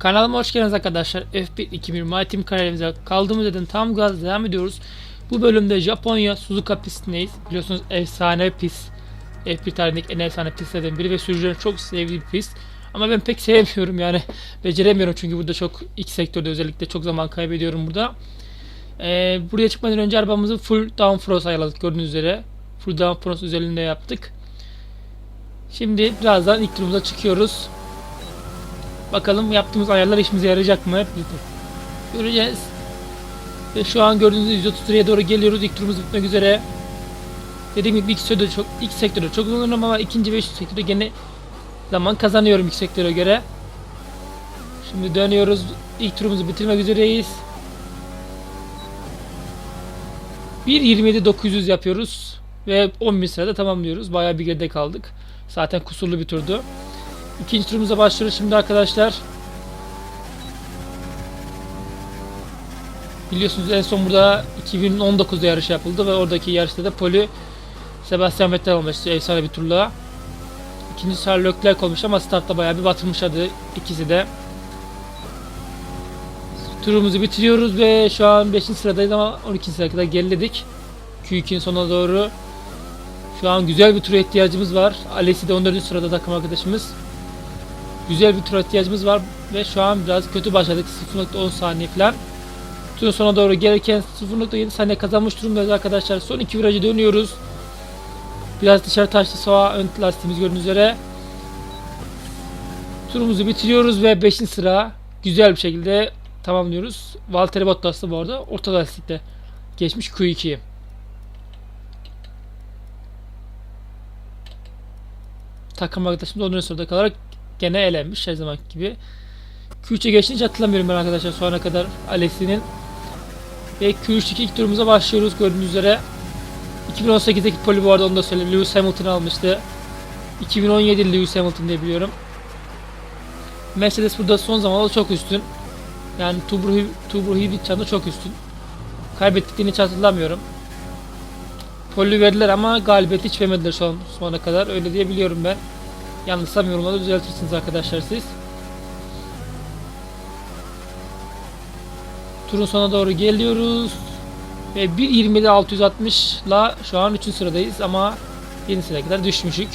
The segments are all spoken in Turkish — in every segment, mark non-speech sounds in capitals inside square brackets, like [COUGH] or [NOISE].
Kanalıma hoş geldiniz arkadaşlar. F1 2020 My Team kariyerimize kaldığımız yerden tam gaz devam ediyoruz. Bu bölümde Japonya Suzuka pistindeyiz. Biliyorsunuz efsane pist. F1 tarihindeki en efsane pistlerden biri ve sürücülerin çok sevdiği bir pist. Ama ben pek sevmiyorum yani. [LAUGHS] Beceremiyorum çünkü burada çok iki sektörde özellikle çok zaman kaybediyorum burada. Ee, buraya çıkmadan önce arabamızı full downforce ayarladık gördüğünüz üzere. Full downforce üzerinde yaptık. Şimdi birazdan ilk turumuza çıkıyoruz. Bakalım yaptığımız ayarlar işimize yarayacak mı? Hep birlikte göreceğiz. Ve şu an gördüğünüz gibi 130 liraya doğru geliyoruz. İlk turumuz bitmek üzere. Dediğim gibi ilk sektörde çok, ilk sektörde çok zorlanıyorum ama ikinci ve üçüncü sektörde gene zaman kazanıyorum ilk sektöre göre. Şimdi dönüyoruz. İlk turumuzu bitirmek üzereyiz. 1.27.900 yapıyoruz. Ve 10.000 sırada tamamlıyoruz. Bayağı bir geride kaldık. Zaten kusurlu bir turdu. İkinci turumuza başlıyoruz şimdi arkadaşlar. Biliyorsunuz en son burada 2019'da yarış yapıldı ve oradaki yarışta da poli Sebastian Vettel olmuştu efsane bir turla. İkinci Charles Leclerc olmuş ama startta bayağı bir batırmışlardı ikisi de. Turumuzu bitiriyoruz ve şu an 5. sıradayız ama 12. sıraya kadar geriledik. Q2'nin sonuna doğru. Şu an güzel bir tura ihtiyacımız var. Alessi de 14. sırada takım arkadaşımız. Güzel bir tura ihtiyacımız var ve şu an biraz kötü başladık 0.10 saniye falan. Turun sonuna doğru gelirken 0.7 saniye kazanmış durumdayız arkadaşlar. Son iki virajı dönüyoruz. Biraz dışarı taştı soğa ön lastiğimiz gördüğünüz üzere. Turumuzu bitiriyoruz ve 5. sıra güzel bir şekilde tamamlıyoruz. Valtteri Bottas da bu arada orta lastikte geçmiş Q2'yi. Takım arkadaşımız 10. sırada kalarak gene elenmiş her zaman gibi. Q3'e geçtiğini hatırlamıyorum ben arkadaşlar şu kadar Alessi'nin. Ve Q3'teki ilk turumuza başlıyoruz gördüğünüz üzere. 2018'deki poli bu arada onu da söyleyeyim. Lewis Hamilton almıştı. 2017 Lewis Hamilton diye biliyorum. Mercedes burada son zamanlarda çok üstün. Yani Tubru, Tubru Hibitcan'da çok üstün. Kaybettiklerini hiç hatırlamıyorum. Poli verdiler ama galibiyet hiç vermediler şu ana kadar. Öyle diye biliyorum ben. Yanlışsam yorumlarda düzeltirsiniz arkadaşlar siz. Turun sonuna doğru geliyoruz. Ve 1.27.660 la şu an 3. sıradayız ama 7. sıraya kadar düşmüşük.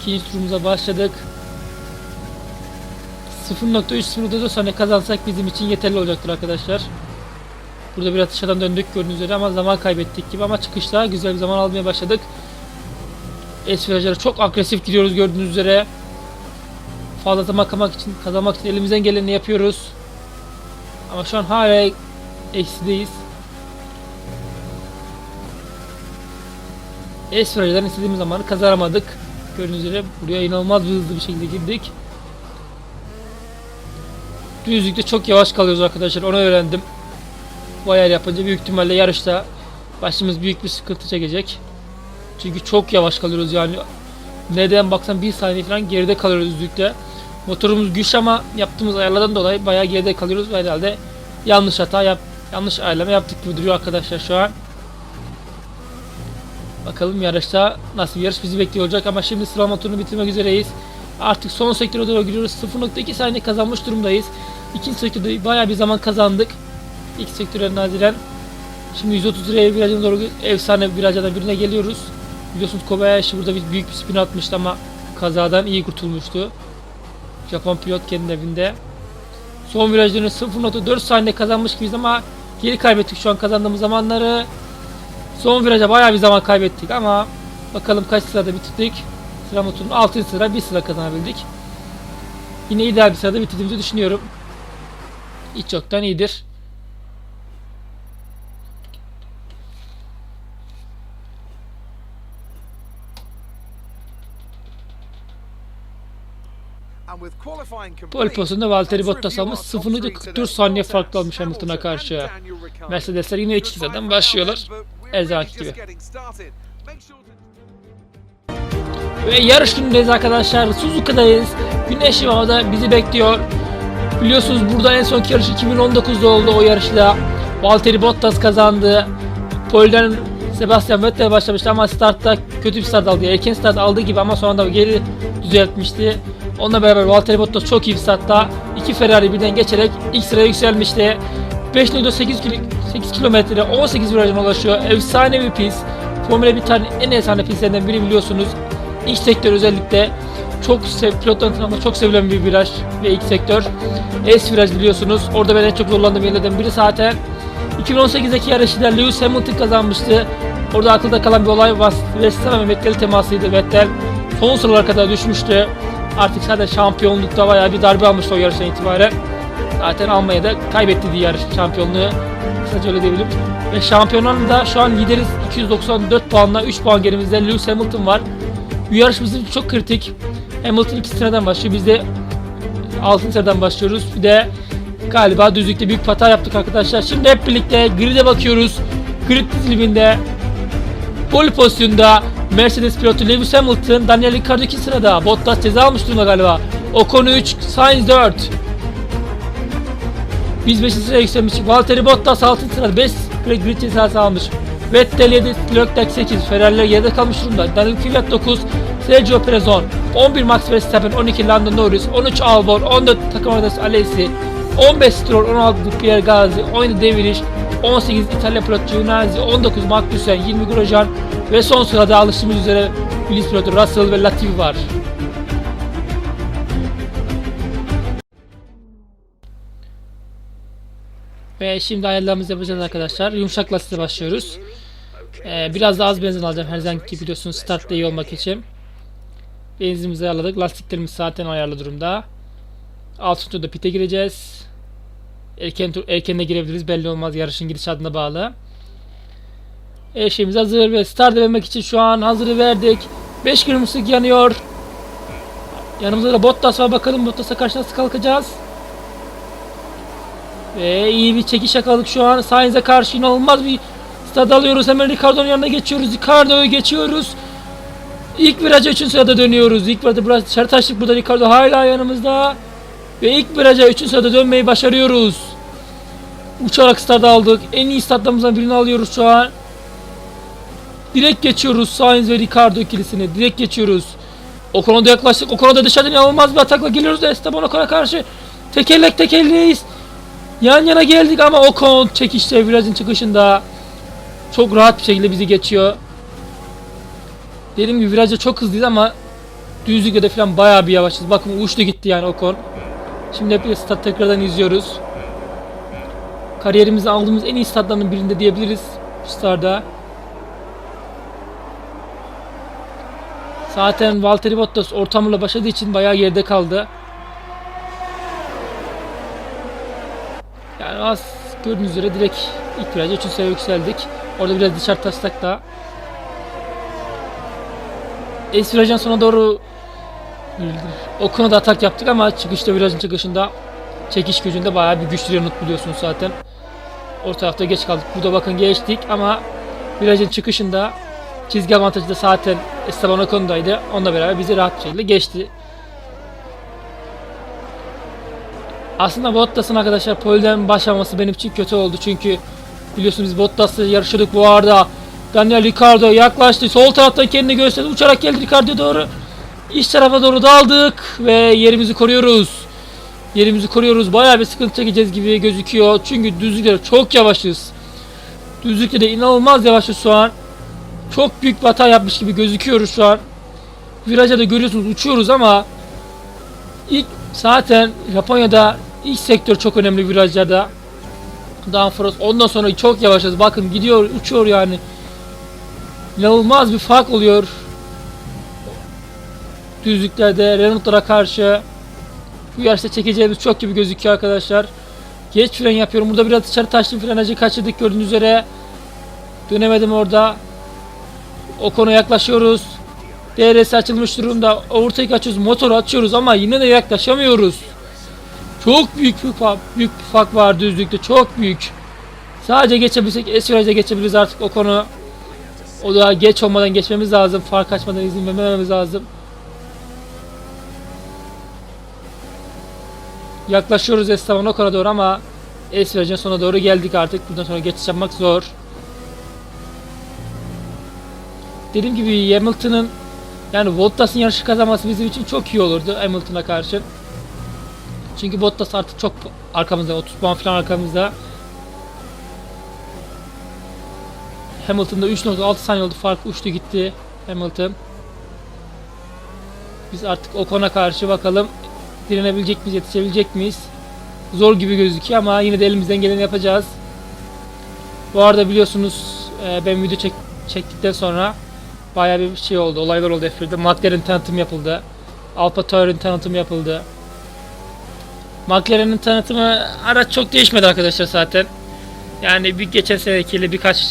İkinci turumuza başladık. 0.3 saniye kazansak bizim için yeterli olacaktır arkadaşlar. Burada biraz dışarıdan döndük gördüğünüz üzere ama zaman kaybettik gibi ama çıkışta güzel bir zaman almaya başladık. Es virajlara çok agresif gidiyoruz gördüğünüz üzere. Fazla zaman kazanmak için, kazanmak için elimizden geleni yapıyoruz. Ama şu an hala eksideyiz. Es virajlardan istediğimiz zamanı kazanamadık. Gördüğünüz üzere buraya inanılmaz bir hızlı bir şekilde girdik. Düzlükte çok yavaş kalıyoruz arkadaşlar onu öğrendim. Bu ayar yapınca büyük ihtimalle yarışta başımız büyük bir sıkıntı çekecek. Çünkü çok yavaş kalıyoruz yani. Neden baksan bir saniye falan geride kalıyoruz düzlükte. Motorumuz güç ama yaptığımız ayarlardan dolayı bayağı geride kalıyoruz ve herhalde yanlış hata yap yanlış ayarlama yaptık gibi duruyor arkadaşlar şu an. Bakalım yarışta nasıl bir yarış bizi bekliyor olacak ama şimdi sıralama turunu bitirmek üzereyiz. Artık son sektöre doğru gidiyoruz. 0.2 saniye kazanmış durumdayız. İkinci sektörde bayağı bir zaman kazandık. İlk sektöre naziren. Şimdi 130 liraya virajına doğru efsane virajlardan birine geliyoruz. Biliyorsunuz Kobayashi burada bir büyük bir spin atmıştı ama kazadan iyi kurtulmuştu. Japon pilot kendi evinde. Son virajlarını 0.4 saniye kazanmış gibiyiz ama geri kaybettik şu an kazandığımız zamanları. Son viraja bayağı bir zaman kaybettik ama bakalım kaç sırada bitirdik. Sıra motorun 6. sıra bir sıra kazanabildik. Yine ideal bir sırada bitirdiğimizi düşünüyorum. Hiç yoktan iyidir. Pole pozisyonunda Valtteri Bottas almış 0.44 saniye farklı almış Hamilton'a karşı. Mercedesler yine iki sıradan başlıyorlar. Her zamanki gibi. Ve yarış günündeyiz arkadaşlar. Suzuka'dayız. Güneşli havada bizi bekliyor. Biliyorsunuz burada en sonki yarış 2019'da oldu o yarışla. Valtteri Bottas kazandı. Polden Sebastian Vettel başlamıştı ama startta kötü bir start aldı. Erken start aldığı gibi ama sonra da geri düzeltmişti. Onunla beraber Valtteri Bottas çok iyi bir startta. iki Ferrari birden geçerek ilk sıraya yükselmişti. 5.8 kil- 8 kilometre 18 virajına ulaşıyor. Efsane bir pist. Formula 1 tarihinin en efsane pistlerinden biri biliyorsunuz. İlk sektör özellikle çok sev, pilotların tarafından çok sevilen bir viraj ve ilk sektör. S viraj biliyorsunuz. Orada ben en çok zorlandığım yerlerden biri zaten. 2018'deki yarışında Lewis Hamilton kazanmıştı. Orada akılda kalan bir olay Verstappen ve Vettel temasıydı. Vettel son sıralara kadar düşmüştü. Artık zaten şampiyonlukta bayağı bir darbe almıştı o yarıştan itibaren. Zaten Almanya'da kaybetti diye yarış şampiyonluğu. Kısaca öyle diyebilirim. Ve şampiyonluğun da şu an lideriz 294 puanla 3 puan gerimizde Lewis Hamilton var. Bu yarış bizim çok kritik. Hamilton 2 sıradan başlıyor. Biz de 6. sıradan başlıyoruz. Bir de galiba düzlükte büyük hata yaptık arkadaşlar. Şimdi hep birlikte grid'e bakıyoruz. Grid diziliminde pole pozisyonda Mercedes pilotu Lewis Hamilton, Daniel Ricciardo 2 sırada. Bottas ceza almış durumda galiba. Ocon 3, Sainz 4. Biz 5. sıraya yükselmiştik. Valtteri Bottas 6. sırada 5 grid cezası almış. Vettel 7, Leclerc 8, Ferrari'ler 7'de kalmış durumda. Daniel Kvyat 9, Sergio Perez 10, 11 Max Verstappen, 12 Lando Norris, 13 Albon, 14 takım arkadaşı Alesi, 15 Stroll, 16 Pierre Gasly, 17 De Vries, 18 İtalya pilot Giovinazzi, 19 Magnussen, 20 Grosjean ve son sırada alıştığımız üzere Willis pilotu Russell ve Latifi var. Ve şimdi ayarlarımızı yapacağız arkadaşlar. Yumuşak lastikle başlıyoruz. Ee, biraz daha az benzin alacağım her zamanki biliyorsunuz startta iyi olmak için. Benzinimizi ayarladık. Lastiklerimiz zaten ayarlı durumda. Alt turda pite gireceğiz. Erken erken de girebiliriz. Belli olmaz. Yarışın gidişatına bağlı. Her şeyimiz hazır ve start vermek için şu an hazırı verdik. 5 kırmızı ışık yanıyor. Yanımızda da Bottas var. Bakalım Bottas'a karşı nasıl kalkacağız. Ve iyi bir çekiş yakaladık şu an. Sainz'e karşı inanılmaz bir start alıyoruz. Hemen Ricardo'nun yanına geçiyoruz. Ricardo'yu geçiyoruz. İlk viraja 3. sırada dönüyoruz. İlk virajda biraz dışarı taştık. Burada Ricardo hala yanımızda. Ve ilk viraja 3. sırada dönmeyi başarıyoruz. Uçarak start aldık. En iyi startlarımızdan birini alıyoruz şu an. Direkt geçiyoruz Sainz ve Ricardo ikilisini. Direkt geçiyoruz. Ocon'a da yaklaştık. Ocon'a da dışarıdan inanılmaz bir atakla geliyoruz Esteban Ocon'a karşı. Tekerlek tekerleğiz. Yan yana geldik ama Ocon çekişte virajın çıkışında çok rahat bir şekilde bizi geçiyor. Dediğim gibi virajda çok hızlıyız ama düzlükte de falan bayağı bir yavaşız. Bakın uçtu gitti yani Ocon. Şimdi hep stat tekrardan izliyoruz. Kariyerimizde aldığımız en iyi statlarının birinde diyebiliriz. Starda. Zaten Valtteri Bottas ortamla başladığı için bayağı geride kaldı. Yani az gördüğünüz üzere direkt ilk viraja 3. sıraya yükseldik. Orada biraz dışarı taşsak da. Es virajın sona doğru o konuda atak yaptık ama çıkışta virajın çıkışında çekiş gücünde bayağı bir güçlü yanıt biliyorsunuz zaten. O tarafta geç kaldık. Burada bakın geçtik ama virajın çıkışında çizgi avantajı da zaten Esteban Ocon'daydı. Onunla beraber bizi rahat bir şekilde geçti. Aslında Bottas'ın arkadaşlar polden başlaması benim için kötü oldu çünkü biliyorsunuz biz Bottas'la yarışıyorduk bu arada. Daniel Ricciardo yaklaştı. Sol taraftan kendini gösterdi. Uçarak geldi Ricciardo'ya doğru. İç tarafa doğru daldık ve yerimizi koruyoruz. Yerimizi koruyoruz. Bayağı bir sıkıntı çekeceğiz gibi gözüküyor. Çünkü düzlükte çok yavaşız. Düzlükte de inanılmaz yavaşız şu an. Çok büyük bir hata yapmış gibi gözüküyoruz şu an. Viraja da görüyorsunuz uçuyoruz ama ilk zaten Japonya'da ilk sektör çok önemli virajlarda. Downforce ondan sonra çok yavaşız. Bakın gidiyor, uçuyor yani. İnanılmaz bir fark oluyor. Düzlüklerde Renault'lara karşı bu yarışta çekeceğimiz çok gibi gözüküyor arkadaşlar. Geç fren yapıyorum. Burada biraz dışarı taştım frenajı kaçırdık gördüğünüz üzere. Dönemedim orada. O konu yaklaşıyoruz. DRS açılmış durumda. Overtake açıyoruz. Motoru açıyoruz ama yine de yaklaşamıyoruz. Çok büyük bir fark, büyük bir fark var düzlükte. Çok büyük. Sadece geçebilsek S geçebiliriz artık o konu. O da geç olmadan geçmemiz lazım. Fark açmadan izin vermememiz lazım. Yaklaşıyoruz Esteban Ocon'a doğru ama S virajın sonuna doğru geldik artık. Buradan sonra geçiş yapmak zor. dediğim gibi Hamilton'ın yani Bottas'ın yarışı kazanması bizim için çok iyi olurdu Hamilton'a karşı. Çünkü Bottas artık çok arkamızda 30 puan falan arkamızda. Hamilton'da 3.6 saniye oldu fark uçtu gitti Hamilton. Biz artık Ocon'a karşı bakalım direnebilecek miyiz, yetişebilecek miyiz? Zor gibi gözüküyor ama yine de elimizden geleni yapacağız. Bu arada biliyorsunuz e, ben video çek, çektikten sonra bayağı bir şey oldu, olaylar oldu F1'de. McLaren tanıtım yapıldı. Alfa Tauri'nin tanıtımı yapıldı. McLaren'in tanıtımı araç çok değişmedi arkadaşlar zaten. Yani bir geçen senekiyle birkaç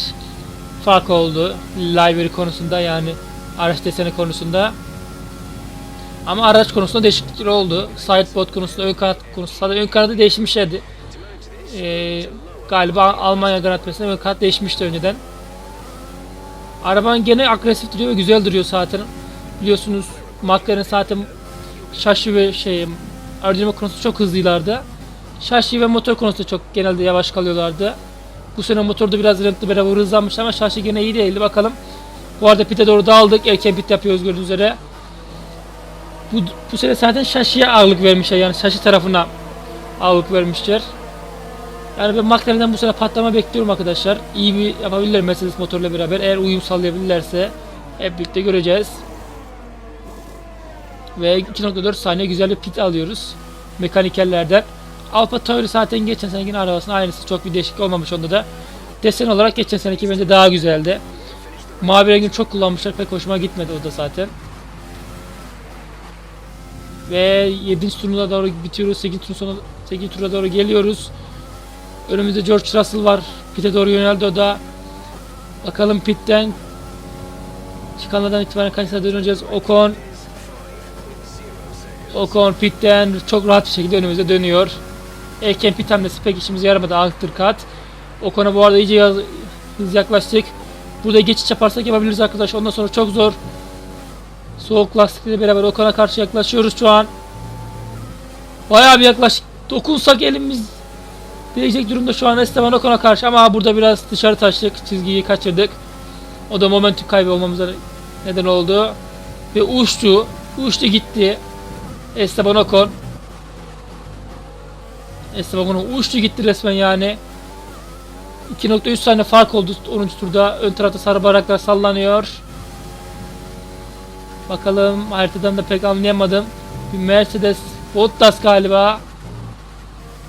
fark oldu. Library konusunda yani araç deseni konusunda. Ama araç konusunda değişiklikler oldu. Sideboard konusunda, ön kanat konusunda sadece ön kanadı değişmişlerdi. Ee, galiba Almanya Grand Prix'sinde ön kanat değişmişti önceden. Araban gene agresif duruyor ve güzel duruyor zaten. Biliyorsunuz McLaren zaten şaşı ve şey aerodinamik konusunda çok hızlılardı. Şaşı ve motor konusunda çok genelde yavaş kalıyorlardı. Bu sene motorda biraz renkli beraber hızlanmış ama şaşı gene iyi değildi bakalım. Bu arada pite doğru dağıldık. Erken pit yapıyoruz gördüğünüz üzere. Bu, bu sene zaten şaşıya ağırlık vermişler yani şaşı tarafına ağırlık vermişler. Yani ben McLaren'den bu sene patlama bekliyorum arkadaşlar. İyi bir yapabilirler Mercedes motorla beraber. Eğer uyum sağlayabilirlerse hep birlikte göreceğiz. Ve 2.4 saniye güzel bir pit alıyoruz. Mekanikerlerden. Alfa Tauri zaten geçen sene yine arabasının aynısı. Çok bir değişiklik olmamış onda da. Desen olarak geçen seneki bence daha güzeldi. Mavi rengini çok kullanmışlar. Pek hoşuma gitmedi o da zaten. Ve 7. turuna doğru bitiyoruz. 8. tur sonu 8. tura doğru geliyoruz. Önümüzde George Russell var. Pit'e doğru yöneldi o da. Bakalım Pit'ten çıkanlardan itibaren kaç saat döneceğiz. Ocon Ocon Pit'ten çok rahat bir şekilde önümüze dönüyor. Erken pit hamlesi pek işimize yaramadı. Altır kat. Ocon'a bu arada iyice hız yaklaştık. Burada geçiş yaparsak yapabiliriz arkadaş. Ondan sonra çok zor. Soğuk lastikle beraber Ocon'a karşı yaklaşıyoruz şu an. Bayağı bir yaklaştık. Dokunsak elimiz değecek durumda şu an Esteban Ocon'a karşı ama burada biraz dışarı taştık. Çizgiyi kaçırdık. O da momentum kaybı olmamıza neden oldu. Ve uçtu. Uçtu gitti. Esteban Ocon. Esteban Ocon uçtu gitti resmen yani. 2.3 saniye fark oldu 10. turda. Ön tarafta sarı bayraklar sallanıyor. Bakalım haritadan da pek anlayamadım. Bir Mercedes Bottas galiba.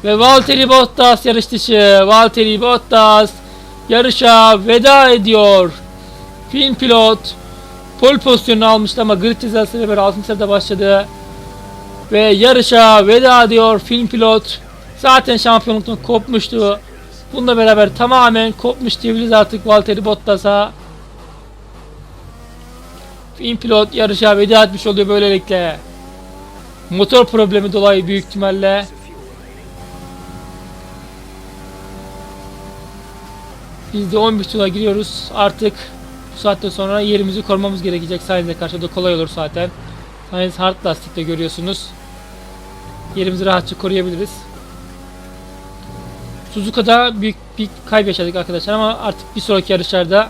Ve Valtteri Bottas yarış dışı. Valtteri Bottas yarışa veda ediyor. Fin pilot pol pozisyonunu almıştı ama grid cezası ile beraber 6. sırada başladı. Ve yarışa veda ediyor Fin pilot. Zaten şampiyonluktan kopmuştu. Bununla beraber tamamen kopmuş diyebiliriz artık Valtteri Bottas'a. Pilot yarışa veda etmiş oluyor böylelikle. Motor problemi dolayı büyük ihtimalle. Biz de 11 tura giriyoruz. Artık bu saatten sonra yerimizi korumamız gerekecek. Sainz'e karşı da kolay olur zaten. Sainz hard lastikte görüyorsunuz. Yerimizi rahatça koruyabiliriz. Suzuka'da büyük bir kayıp yaşadık arkadaşlar ama artık bir sonraki yarışlarda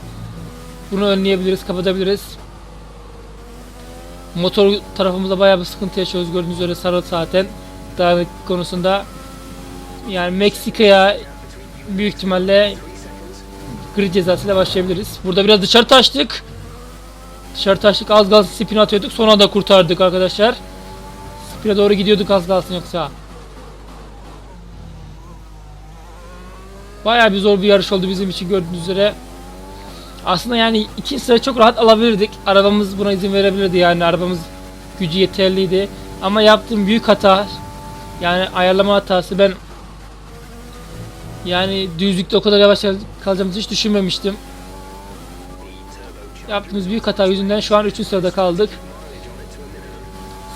bunu önleyebiliriz, kapatabiliriz. Motor tarafımızda bayağı bir sıkıntı yaşıyoruz gördüğünüz üzere sarı zaten dağınık konusunda. Yani Meksika'ya büyük ihtimalle grid cezasıyla başlayabiliriz. Burada biraz dışarı taştık. Dışarı taştık az kalsın spin atıyorduk. Son anda kurtardık arkadaşlar. Spin'e doğru gidiyorduk az kalsın yoksa. Bayağı bir zor bir yarış oldu bizim için gördüğünüz üzere. Aslında yani ikinci sıra çok rahat alabilirdik. Arabamız buna izin verebilirdi yani arabamız gücü yeterliydi. Ama yaptığım büyük hata yani ayarlama hatası ben yani düzlükte o kadar yavaş kalacağımızı hiç düşünmemiştim. Yaptığımız büyük hata yüzünden şu an 3. sırada kaldık.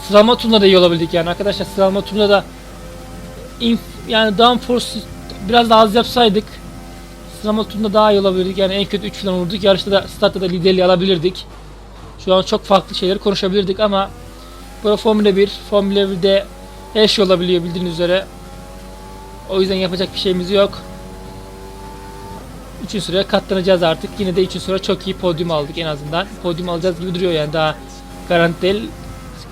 Sıralama turunda da iyi olabildik yani arkadaşlar sıralama turunda da inf, yani downforce biraz daha az yapsaydık sıralama turunda daha iyi olabilirdik yani en kötü 3 falan olurduk yarışta da startta da liderliği alabilirdik. Şu an çok farklı şeyler konuşabilirdik ama bu Formula 1, Formula 1'de her şey olabiliyor bildiğiniz üzere. O yüzden yapacak bir şeyimiz yok. Üçüncü sıraya katlanacağız artık. Yine de üçüncü sıra çok iyi podyum aldık en azından. Podyum alacağız gibi duruyor yani daha garanti değil.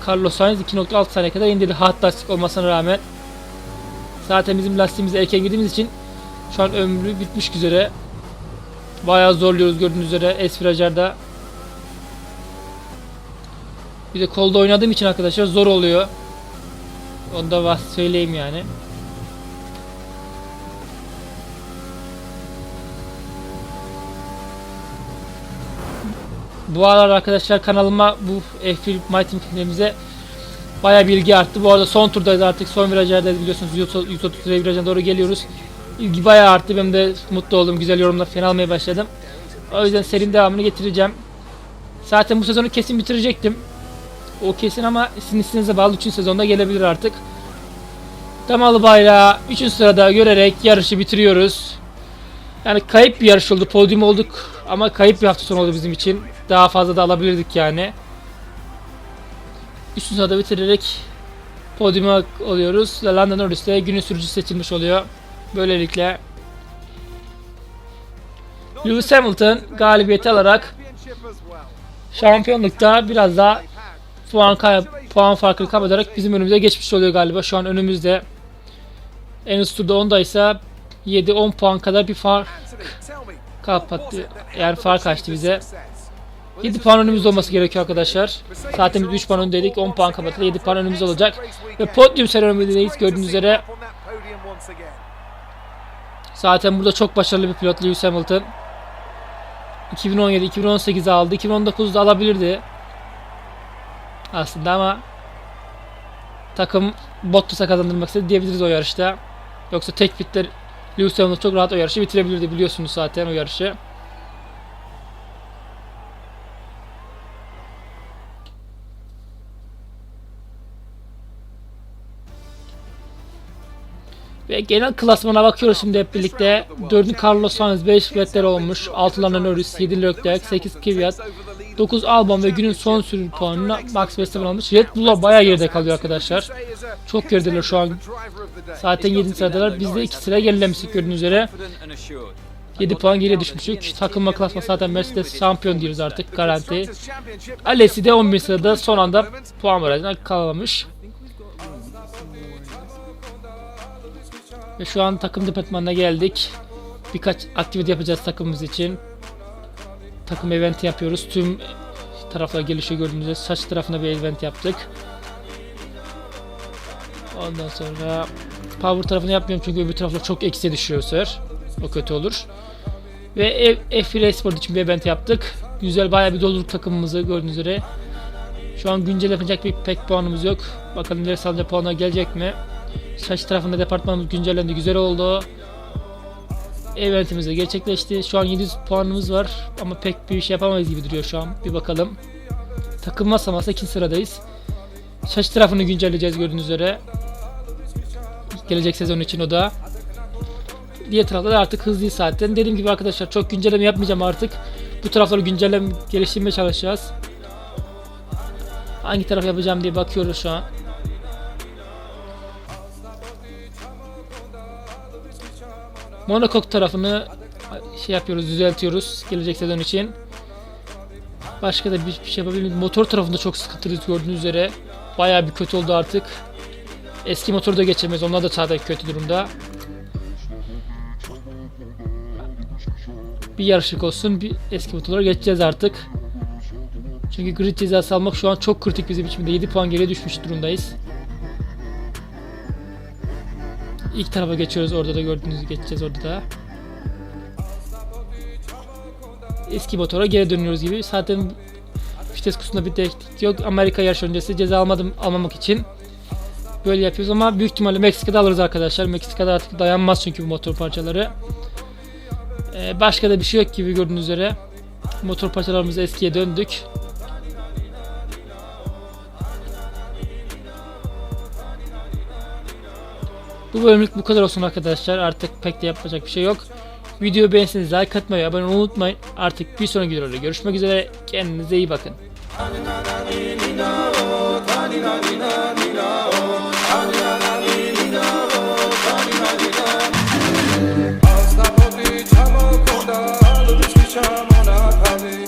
Carlos Sainz 2.6 saniye kadar indirdi hard lastik olmasına rağmen. Zaten bizim lastiğimize erken girdiğimiz için şu an ömrü bitmiş üzere. Bayağı zorluyoruz gördüğünüz üzere virajlarda. Bir de kolda oynadığım için arkadaşlar zor oluyor. Onu da söyleyeyim yani. Bu aralar arkadaşlar kanalıma bu F1 My Team filmlerimize bayağı bilgi arttı. Bu arada son turdayız artık. Son virajlardayız biliyorsunuz. 130 lira virajına doğru geliyoruz. İlgi bayağı arttı. Ben de mutlu oldum. Güzel yorumlar falan almaya başladım. O yüzden serinin devamını getireceğim. Zaten bu sezonu kesin bitirecektim. O kesin ama sizin isteğinize bağlı 3. sezonda gelebilir artık. Damalı bayrağı 3. sırada görerek yarışı bitiriyoruz. Yani kayıp bir yarış oldu. Podyum olduk ama kayıp bir hafta sonu oldu bizim için. Daha fazla da alabilirdik yani. 3. sırada bitirerek podyuma oluyoruz. Ve London Norris'te günün sürücüsü seçilmiş oluyor. Böylelikle Lewis Hamilton galibiyeti alarak şampiyonlukta biraz daha puan puan farkını kaybederek bizim önümüze geçmiş oluyor galiba. Şu an önümüzde en üst turda ondaysa 7-10 puan kadar bir fark kapattı. Yani fark açtı bize. 7 puan önümüzde olması gerekiyor arkadaşlar. Zaten biz 3 puan öndeydik. 10 puan kapatıldı. 7 puan önümüzde olacak. Ve podyum seremonimizindeyiz gördüğünüz üzere. Zaten burada çok başarılı bir pilot Lewis Hamilton. 2017, 2018 aldı. 2019'da alabilirdi. Aslında ama takım Bottas'a kazandırmak istedi diyebiliriz o yarışta. Yoksa tek pitler Lewis Hamilton çok rahat o yarışı bitirebilirdi biliyorsunuz zaten o yarışı. Ve genel klasmana bakıyoruz şimdi hep birlikte. 4. Carlos Sainz, 5 Vettel olmuş. 6 Lando Norris, 7 Leclerc, 8 Kvyat, 9 Albon ve günün son sürü puanını Max Verstappen almış. Red Bull'a bayağı geride kalıyor arkadaşlar. Çok gerideler şu an. Zaten 7. sıradalar. Biz de 2 sıra gerilemiştik gördüğünüz üzere. 7 puan geriye düşmüştük. Takılma klasma zaten Mercedes şampiyon diyoruz artık garanti. Alesi de 11 sırada son anda puan barajına kalmış. Ve şu an takım departmanına geldik. Birkaç aktivite yapacağız takımımız için. Takım event yapıyoruz. Tüm taraflar gelişiyor gördüğünüz üzere. Saç tarafına bir event yaptık. Ondan sonra power tarafını yapmıyorum çünkü öbür taraflar çok eksiye düşüyor sefer. O kötü olur. Ve F- F1 Esport için bir event yaptık. Güzel bayağı bir doluluk takımımızı gördüğünüz üzere. Şu an güncel yapacak bir pek puanımız yok. Bakalım ileri salınca puanlar gelecek mi? Saç tarafında departmanımız güncellendi. Güzel oldu. Eventimiz de gerçekleşti. Şu an 700 puanımız var ama pek bir şey yapamayız gibi duruyor şu an. Bir bakalım. Takım masa masa 2 sıradayız. Saç tarafını güncelleyeceğiz gördüğünüz üzere. Gelecek sezon için o da. Diğer tarafta da artık hızlıyız zaten. Dediğim gibi arkadaşlar çok güncelleme yapmayacağım artık. Bu tarafları güncelleme geliştirmeye çalışacağız. Hangi taraf yapacağım diye bakıyoruz şu an. Monokok tarafını şey yapıyoruz, düzeltiyoruz gelecek sezon için. Başka da bir, şey yapabilir miyiz? Motor tarafında çok sıkıntılıyız gördüğünüz üzere. Bayağı bir kötü oldu artık. Eski motoru da geçemeyiz. Onlar da zaten kötü durumda. Bir yarışlık olsun. Bir eski motorlara geçeceğiz artık. Çünkü grid cezası almak şu an çok kritik bizim için. de 7 puan geriye düşmüş durumdayız. İlk tarafa geçiyoruz. Orada da gördüğünüz gibi geçeceğiz orada da. Eski motora geri dönüyoruz gibi. Zaten vites kutusunda bir değişiklik yok. Amerika yarış öncesi ceza almadım almamak için böyle yapıyoruz ama büyük ihtimalle Meksika'da alırız arkadaşlar. Meksika'da artık dayanmaz çünkü bu motor parçaları. Ee, başka da bir şey yok gibi gördüğünüz üzere. Motor parçalarımız eskiye döndük. Bu bölümlük bu kadar olsun arkadaşlar. Artık pek de yapacak bir şey yok. Videoyu beğenseniz like atmayı, abone olmayı unutmayın. Artık bir sonraki videoda görüşmek üzere. Kendinize iyi bakın. I'll